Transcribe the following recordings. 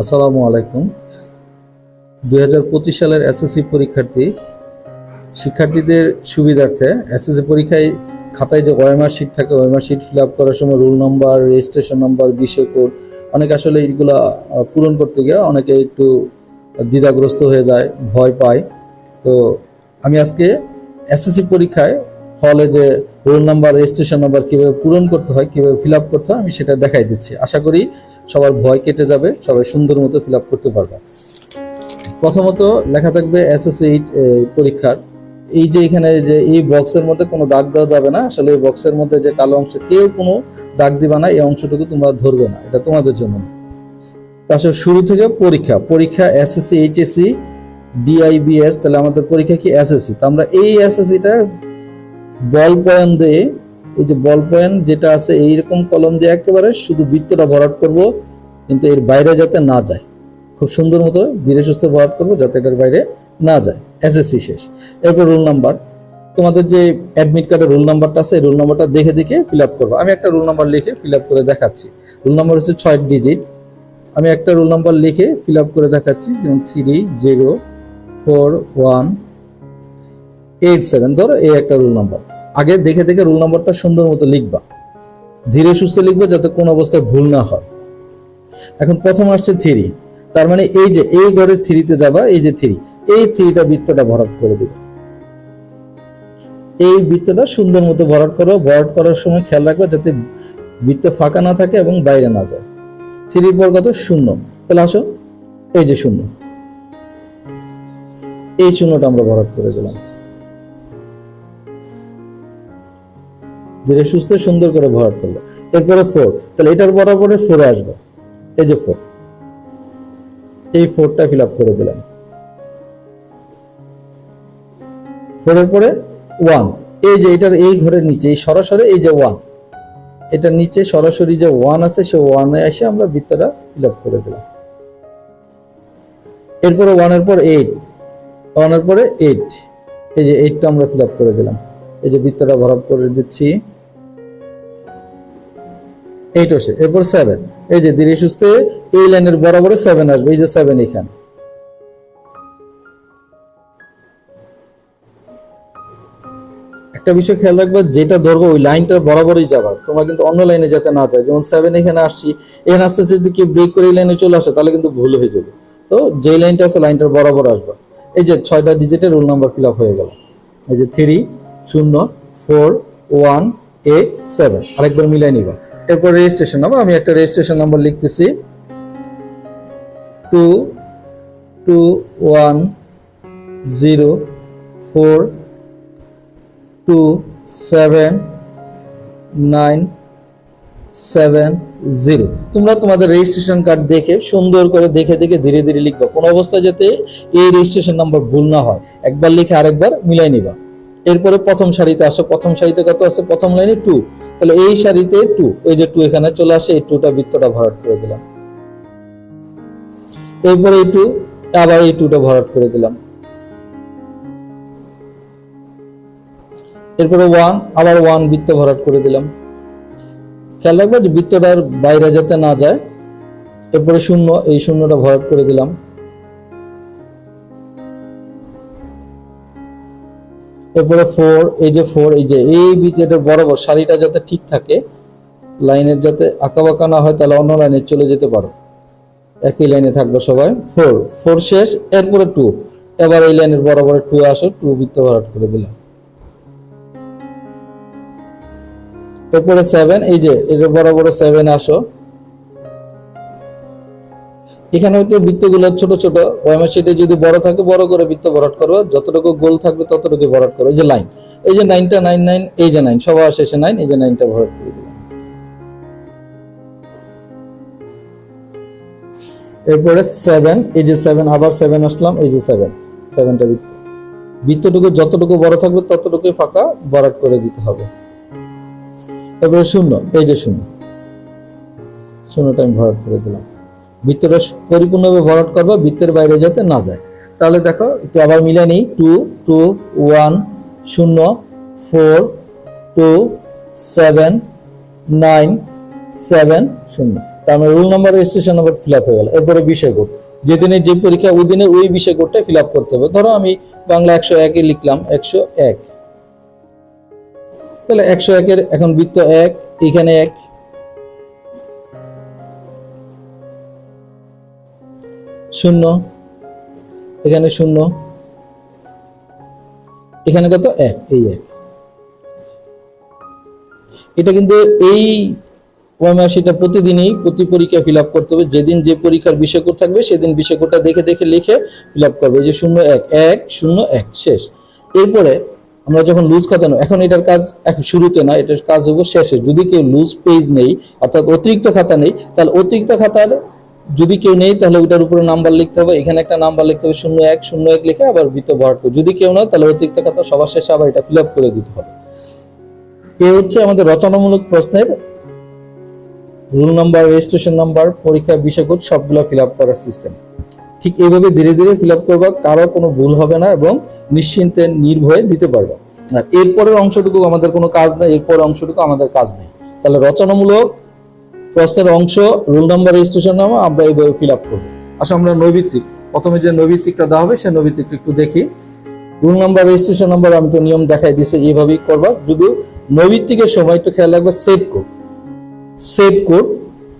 আসসালামু আলাইকুম। দুই হাজার পঁচিশ সালের এসএসসি পরীক্ষার্থী, শিক্ষার্থীদের সুবিধার্থে এসএসসি পরীক্ষায় খাতায় যে ওএমআর শিট থাকে ওএমআর শিট ফিল আপ করার সময় রোল নাম্বার রেজিস্ট্রেশন নাম্বার বিষয় কোড অনেকে আসলে এইগুলো পূরণ করতে গিয়ে অনেকে একটু দ্বিধাগ্রস্ত হয়ে যায়, ভয় পায়। তো আমি আজকে এসএসসি পরীক্ষায় হলে যে রোল নাম্বার, রেজিস্ট্রেশন নাম্বার কীভাবে পূরণ করতে হয়, কীভাবে ফিল করতে হয়, আমি সেটা দেখাই দিচ্ছি। আশা করি সবার ভয় কেটে যাবে, সবাই সুন্দর মতো ফিল করতে পারবে। প্রথমত লেখা থাকবে এসএসসি পরীক্ষার। এই যে এখানে যে এই বক্সের মধ্যে কোনো দাগ দেওয়া যাবে না, আসলে এই বক্সের মধ্যে যে কালো অংশ কেউ কোনো দাগ দিবা না, এই অংশটুকু তোমরা ধরবে না, এটা তোমাদের জন্য না। তাছাড়া শুরু থেকে পরীক্ষা পরীক্ষা এসএসসি এইচএসসি ডিআইবিএস তাহলে আমাদের পরীক্ষা কি এসএসসি তো আমরা এই এসএসসিটা বল পয়েন্ট দিয়ে এই যে বল পয়েন্ট যেটা আছে, এইরকম কলম দিয়ে একেবারে শুধু বৃত্তটা ভরাট করব, কিন্তু এর বাইরে যাতে না যায়। খুব সুন্দর মতো ধীরে সুস্থ ভরাট করব যাতে এটার বাইরে না যায়। এসএসসি শেষ। এরপর রোল নাম্বার। তোমাদের যে অ্যাডমিট কার্ডের রোল নাম্বারটা আছে রোল নাম্বারটা দেখে দেখে ফিল আপ করব। আমি একটা রোল নাম্বার লিখে ফিল আপ করে দেখাচ্ছি। রোল নাম্বার হচ্ছে ছয় ডিজিট আমি একটা রোল নাম্বার লিখে ফিল আপ করে দেখাচ্ছি, যেমন three zero four one eight seven ধরো এই একটা রোল নাম্বার আগে দেখে দেখে রোল নাম্বারটা সুন্দর মতো লিখবা। ধীরে সুস্থে লিখবে যাতে কোনো অবস্থায় ভুল না হয়। এখন প্রথম আসছে থ্রি তার মানে এই যে এই ঘরের থ্রিতে যাবা, এই যে থ্রি এই থ্রিটা বৃত্তটা ভরাট করে দিবা। এই বৃত্তটা সুন্দর মতো ভরাট করো। ভরাট করার সময় খেয়াল রাখবে যাতে বৃত্ত ফাঁকা না থাকে এবং বাইরে না যায়। থ্রির পর কত? শূন্য। তাহলে আসো, এই যে শূন্য। এই শূন্যটা আমরা ভরাট করে দিলাম। ধীরে সুস্থ সুন্দর করে ভরাট করব এরপরে ফোর। তাহলে এটার বরাবরে ফোরে আসবে। এই যে ফোর। এই ফোরটা ফিল আপ করে দিলাম। ফোরের পরে ওয়ান এই যে এটার এই ঘরের নিচে, এই সরাসরি এই যে ওয়ান এটার নিচে সরাসরি যে ওয়ান আছে, সে ওয়ানে এসে আমরা বৃত্তটা ফিল আপ করে দিলাম। এরপরে ওয়ানের পর এইট ওয়ানের পরে এইট এই যে এইটটা আমরা ফিল আপ করে দিলাম। এই যে বৃত্তটা ভরাট করে দিচ্ছি। এইট আসে। এরপর সেভেন এই যে ধীরে সুস্থে এই লাইনের বরাবরে সেভেন আসবে। এই যে সেভেন এখানে। একটা বিষয় খেয়াল রাখবে, যেটা ধরবো ওই লাইনটা বরাবরই যাবা। তোমার কিন্তু অন্য লাইনে যেতে না যায় যেমন সেভেন এখানে আসছি, এখানে আস্তে আস্তে যদি কেউ ব্রেক করে এই লাইনে চলে আসে, তাহলে কিন্তু ভুল হয়ে যাবে। তো যে লাইনটা আছে, লাইনটার বরাবর আসবে। এই যে ছয়টা ডিজিটের রোল নাম্বার ফিল হয়ে গেল। এই যে থ্রি শূন্য ফোর ওয়ান এইট সেভেন আরেকবার মিলাই নিবা। এরপর রেজিস্ট্রেশন নাম্বার আমি একটা রেজিস্ট্রেশন নাম্বার লিখতেছি। Two two one zero four two seven nine seven zero তোমরা তোমাদের রেজিস্ট্রেশন কার্ড দেখে, সুন্দর করে দেখে দেখে ধীরে ধীরে লিখবা। কোনো অবস্থায় যাতে এই রেজিস্ট্রেশন নাম্বার ভুল না হয়। একবার লিখে আরেকবার মিলাই নিবা। এরপরে প্রথম সারিতে আসো। প্রথম সারিতে কত আছে? প্রথম লাইনে টু তাহলে এই সারিতে টু ওই যে টু এখানে চলে আসে, এই টুটা বৃত্তটা ভরাট করে দিলাম। এরপরে এই টু আবার এই টুটা ভরাট করে দিলাম। এরপরে ওয়ান আবার ওয়ান বৃত্ত ভরাট করে দিলাম। খেয়াল রাখব যে বৃত্তটার বাইরে যাতে না যায়, এরপরে শূন্য, এই শূন্যটা ভরাট করে দিলাম। এরপরে ফোর এই যে ফোর এই যে এই বৃত্তের বরাবর শাড়িটা যাতে ঠিক থাকে, লাইনের যাতে আঁকা বাঁকা না হয়, তাহলে অন্য লাইনে চলে যেতে পারো। একই লাইনে থাকবে সবাই। ফোর ফোর শেষ, এরপরে টু এবার এই লাইনের বরাবর টু আসো টু বৃত্ত ভরাট করে দিলাম। এরপরে সেভেন এই যে, এর বরাবর সেভেন আসো। এখানে হয়তো বৃত্তগুলো ছোট ছোট ওএমএস শিটে যদি বড় থাকে, বড় করে বৃত্ত ভরাট করো যতটুকু গোল থাকবে ততটুকু ভরাট করো। এই যে লাইন এই যে নাইনটা নাইন নাইন এই যে নাইন সবার শেষে নাইন এই যে নাইনটা ভরাট করে দিলাম। এরপরে সেভেন এই যে সেভেন আবার সেভেন আসলাম, এই যে সেভেন সেভেনটা বৃত্ত। বৃত্তটুকু যতটুকু বড় থাকবে ততটুকুই ফাঁকা ভরাট করে দিতে হবে। এরপরে শূন্য, এই যে শূন্য। শূন্যটা আমি ভরাট করে দিলাম। বৃত্তটা পরিপূর্ণভাবে ভরাট করবা, বৃত্তের বাইরে যাতে না যায়। তাহলে দেখো, একটু আবার মিলে নিই। টু টু, ওয়ান, শূন্য, four, two, seven, nine, seven, শূন্য। তার মানে roll number registration number fill up হয়ে গেল। এরপরে বিষয় কোড। যেদিনে যে পরীক্ষা, ওই দিনে ওই বিষয় কোডটা ফিল আপ করতে হবে। ধরো আমি বাংলা একশো একে লিখলাম, একশো এক। তাহলে একশো একের এখন বৃত্ত এক, এখানে এক শূন্য। এখানে শূন্য। এখানে কত? এক। এই এক। এটা কিন্তু এই ওয়ামাসিটা প্রতিদিনই প্রতি পরীক্ষা ফিল আপ করতে হবে। যেদিন যে পরীক্ষার বিষয়কোড থাকবে, সেদিন বিষয়কোডটা দেখে দেখে লিখে ফিল আপ করবে যে শূন্য এক এক, শূন্য এক, শেষ। এরপরে আমরা যখন লুজ খাতা নেব এখন এটার কাজ এখন শুরুতে না, এটার কাজ হব শেষে। যদি কেউ লুজ পেজ নেই, অর্থাৎ অতিরিক্ত খাতা নেই, তাহলে অতিরিক্ত খাতার যদি কেউ নেই, তাহলে ওইটার উপরে নাম্বার লিখতে হবে। এখানে একটা নাম্বার লিখতে হবে, শূন্য এক শূন্য এক লিখে আবার বৃত্ত ভরাট যদি কেউ না, তাহলে অতিরিক্ত খাতা সবার শেষে আবার এটা ফিল করে দিতে হবে। এ হচ্ছে আমাদের রচনামূলক প্রশ্নের রুল নাম্বার রেজিস্ট্রেশন নাম্বার পরীক্ষার বিষয়কোড সবগুলো ফিল আপ করার সিস্টেম ঠিক এইভাবে ধীরে ধীরে ফিল আপ করবা, কারও কোনো ভুল হবে না এবং নিশ্চিন্তে নির্ভয়ে দিতে পারবা। আর এরপরের অংশটুকু আমাদের কোনো কাজ নেই, এরপরের অংশটুকু আমাদের কাজ নেই। তাহলে রচনামূলক প্রশ্নের অংশ, রোল নাম্বার রেজিস্ট্রেশন নামে, আমরা এই এইভাবে ফিল আপ করব। আসলে আমরা নৈবিত্তিক প্রথমে যে নৈবিত্তিকটা দেওয়া হবে, সেই নৈবিত্তিকটা একটু দেখি। রুল নাম্বার রেজিস্ট্রেশন নাম্বার আমি তো নিয়ম দেখাই দিয়েছি, এইভাবেই করবা। যদিও নৈবিত্তিকের সময় একটু খেয়াল রাখবে সেভ কোড সেভ কোড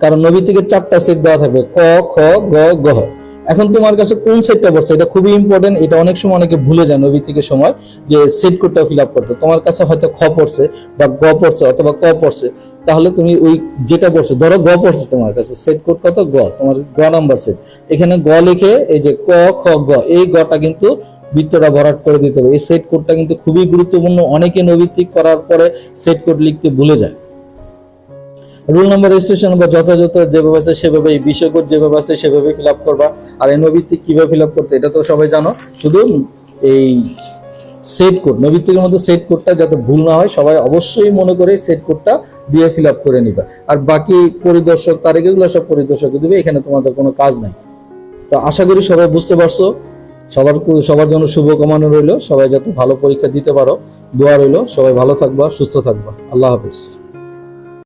কারণ নৈবিত্তিকের চারটা সেট দেওয়া থাকবে, ক, খ, গ গ। এখন তোমার কাছে কোন সেটটা পড়ছে এটা খুবই ইম্পর্টেন্ট এটা অনেক সময় অনেকে ভুলে যায় নৈবিত্তিকের সময়, যে সেট কোডটা ফিল আপ করতে। তোমার কাছে হয়তো খ পড়ছে বা গ পড়ছে অথবা ক পড়ছে, তাহলে তুমি ওই যেটা পড়ছে ধরো গ পড়ছে তোমার কাছে সেট কোড কত? গ, তোমার গ নাম্বার সেট এখানে গ লিখে এই যে ক, খ, গ, এই গটা কিন্তু বৃত্তটা ভরাট করে দিতে হবে। এই সেট কোডটা কিন্তু খুবই গুরুত্বপূর্ণ, অনেকে নৈবিত্তিক করার পরে সেট কোড লিখতে ভুলে যায়। রুল নাম্বার রেজিস্ট্রেশন নাম্বার যথাযথ যেভাবে আছে, সেভাবে এই বিষয় কোড যেভাবে আছে, সেভাবে ফিল আপ করবা। আর এই নৈবিত্তিক কীভাবে ফিল আপ করতে, এটা তো সবাই জানো। শুধু এই সেট কোড নৈবিত্তিকের মধ্যে সেট কোডটা যাতে ভুল না হয়, সবাই অবশ্যই মনে করে সেট কোডটা দিয়ে ফিল আপ করে নিবা। আর বাকি পরিদর্শক তারিখ এগুলো সব পরিদর্শক দিবে, এখানে তোমাদের কোনো কাজ নাই। তো আশা করি সবাই বুঝতে পারছ। সবার সবার জন্য শুভকামনা রইল। সবাই যাতে ভালো পরীক্ষা দিতে পারো, দোয়া রইল। সবাই ভালো থাকবা, সুস্থ থাকবা। আল্লাহ হাফিজ।